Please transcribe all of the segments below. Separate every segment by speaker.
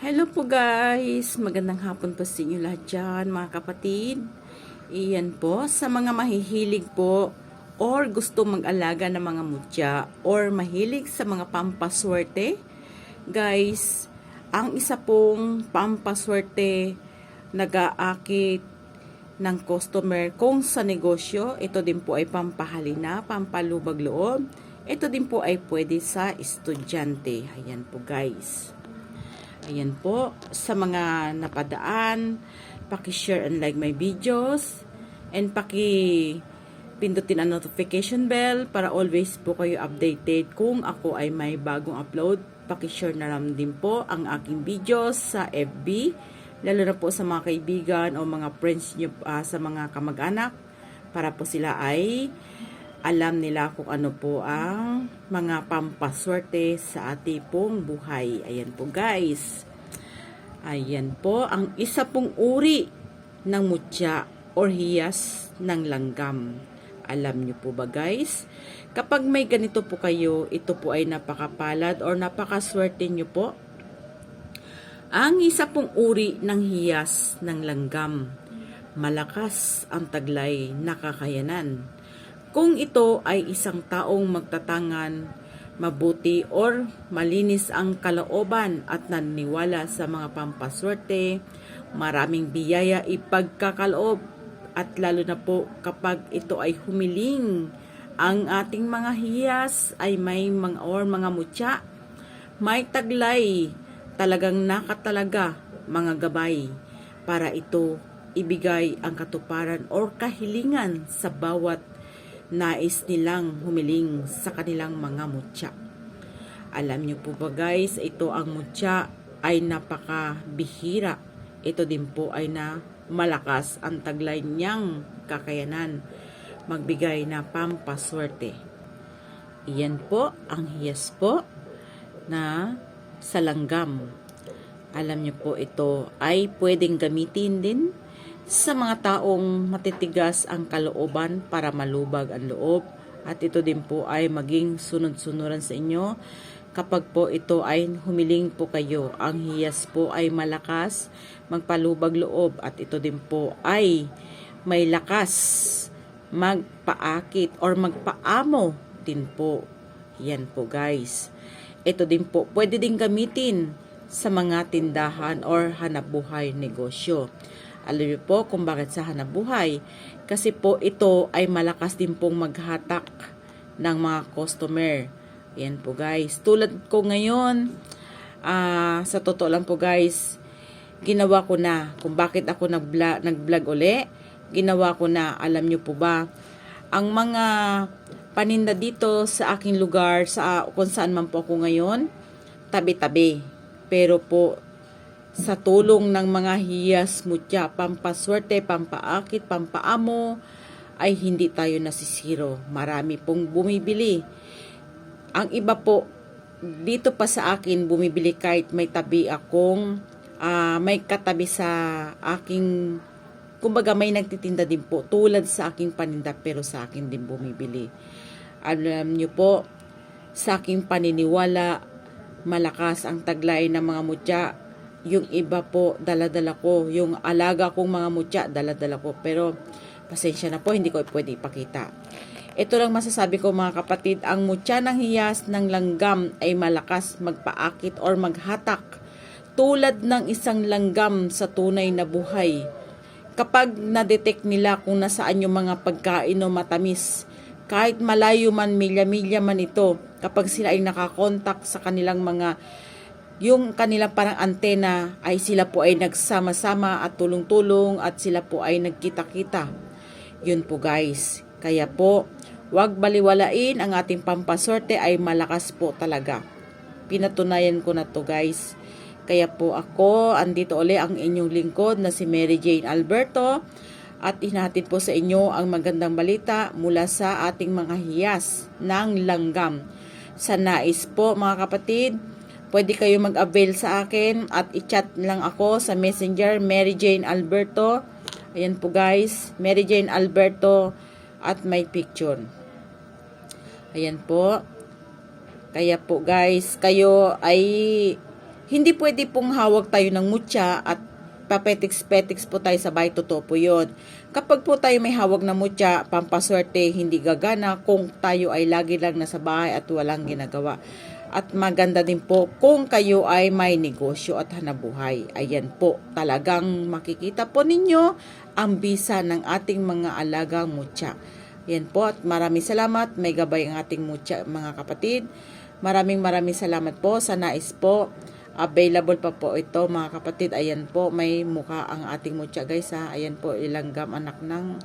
Speaker 1: Hello po guys! Magandang hapon po sa inyo lahat dyan mga kapatid. Iyan po, sa mga mahihilig po or gusto mag-alaga ng mga mutya or mahilig sa mga pampaswerte. Guys, ang isa pong pampaswerte nag-aakit ng customer kung sa negosyo, ito din po ay pampahalina, pampalubag loob. Ito din po ay pwede sa estudyante. Ayan po guys. Ayan po, sa mga napadaan, paki-share and like my videos, and paki pindutin ang notification bell para always po kayo updated. Kung ako ay may bagong upload. Paki-share na lang din po ang aking videos sa FB, lalo na po sa mga kaibigan o mga friends nyo ah, sa mga kamag-anak. Para po sila ay alam nila kung ano po ang mga pampaswerte sa ating pong buhay. Ayan po guys. Ayan po ang isa pong uri ng mutya or hiyas ng langgam. Alam nyo po ba guys? Kapag may ganito po kayo, ito po ay napakapalad or napakaswerte nyo po. Ang isa pong uri ng hiyas ng langgam. Malakas ang taglay nakakayanan. Kung ito ay isang taong magtatangan, mabuti or malinis ang kalooban at naniniwala sa mga pampaswerte, maraming biyaya ipagkakaloob. At lalo na po kapag ito ay humiling ang ating mga hiyas ay may mga or mga mutya, may taglay, talagang nakatalaga mga gabay. Para ito ibigay ang katuparan or kahilingan sa bawat nais nilang humiling sa kanilang mga mutya. Alam niyo po ba guys, ito ang mutya ay napakabihira. Ito din po ay na malakas ang taglay niyang kakayanan magbigay na pampaswerte. Iyan po ang hiyas po na salanggam. Alam niyo po ito ay pwedeng gamitin din sa mga taong matitigas ang kalooban para malubag ang loob at ito din po ay maging sunod-sunuran sa inyo kapag po ito ay humiling po kayo. Ang hiyas po ay malakas, magpalubag loob at ito din po ay may lakas magpaakit or magpaamo din po. Yan po guys. Ito din po, pwede din gamitin sa mga tindahan or hanapbuhay negosyo. Alam niyo po kung bakit sa hanapbuhay. Kasi po ito ay malakas din pong maghatak ng mga customer. Yan po guys. Tulad ko ngayon, ah sa totoo lang po guys, ginawa ko na kung bakit ako nag-vlog, nag-vlog uli. Ginawa ko na, alam niyo po ba, ang mga paninda dito sa aking lugar, sa kung saan man po ako ngayon, tabi-tabi. Pero po, sa tulong ng mga hiyas, mutya, pampaswerte, pampaakit, pampaamo, ay hindi tayo nasisiro. Marami pong bumibili. Ang iba po, dito pa sa akin, bumibili kahit may tabi akong, ah, may katabi sa aking, kumbaga may nagtitinda din po, tulad sa aking paninda, pero sa akin din bumibili. Alam niyo po, sa aking paniniwala, malakas ang taglay ng mga mutya. Yung iba po, daladala ko. Yung alaga kong mga mutya, daladala ko. Pero, pasensya na po, hindi ko pwede ipakita. Ito lang masasabi ko mga kapatid, ang mutya ng hiyas ng langgam ay malakas magpaakit or maghatak tulad ng isang langgam sa tunay na buhay. Kapag na-detect nila kung nasaan yung mga pagkain o matamis, kahit malayo man, milya-milya man ito, kapag sila ay nakakontak sa kanilang mga yung kanilang parang antena ay sila po ay nagsama-sama at tulong-tulong at sila po ay nagkita-kita. Yun po guys. Kaya po, wag baliwalain ang ating pampaswerte ay malakas po talaga. Pinatunayan ko na to guys. Kaya po ako, andito uli ang inyong lingkod na si Mary Jane Alberto at inahatid po sa inyo ang magandang balita mula sa ating mga hiyas ng langgam. Sa nais po mga kapatid, pwede kayo mag-avail sa akin at i-chat lang ako sa messenger Mary Jane Alberto. Ayan po guys, Mary Jane Alberto at my picture. Ayan po. Kaya po guys, kayo ay Hindi pwede pong hawag tayo ng mutya at papetiks-petiks po tayo sa bahay, totoo po yun. Kapag po tayo may hawag na mutya, pampaswerte, hindi gagana kung tayo ay lagi lang nasa bahay at walang ginagawa. At maganda din po kung kayo ay may negosyo at hanabuhay. Ayan po, talagang makikita po ninyo ang bisa ng ating mga alagang mutya. Yan po at maraming salamat. May gabay ang ating mutya mga kapatid. Maraming maraming salamat po sa nais po. Available pa po ito mga kapatid. Ayan po, may mukha ang ating mutya guys ha. Ayan po, ilanggam anak ng...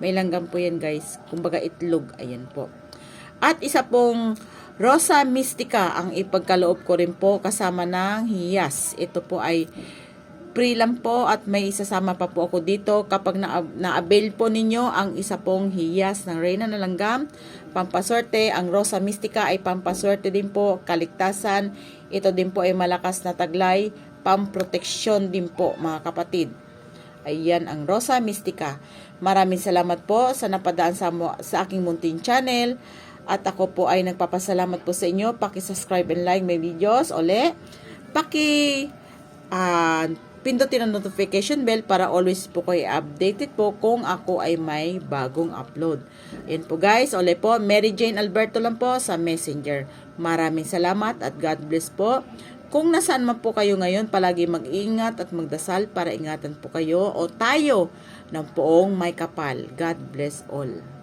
Speaker 1: May langgam po yan guys. Kumbaga itlog. Ayan po. At isa pong Rosa Mystica ang ipagkaloob ko rin po kasama ng hiyas. Ito po ay free lang po at may isasama pa po ako dito kapag na- na-avail po ninyo ang isa pong hiyas ng Reyna ng Langgam, pampaswerte, ang Rosa Mystica ay pampaswerte din po, kaligtasan, ito din po ay malakas na taglay, pamproteksyon din po mga kapatid. Ayan ang Rosa Mystica. Maraming salamat po sa napadaan sa, sa aking Muntin channel. At ako po ay nagpapasalamat po sa inyo. Paki-subscribe and like my videos. Ole, paki ah, pindutin ang notification bell para always po kayo updated po kung ako ay may bagong upload. Yan po guys. Ole po, Mary Jane Alberto lang po sa Messenger. Maraming salamat at God bless po. Kung nasaan man po kayo ngayon, palagi mag-ingat at magdasal para ingatan po kayo o tayo ng poong may kapal. God bless all.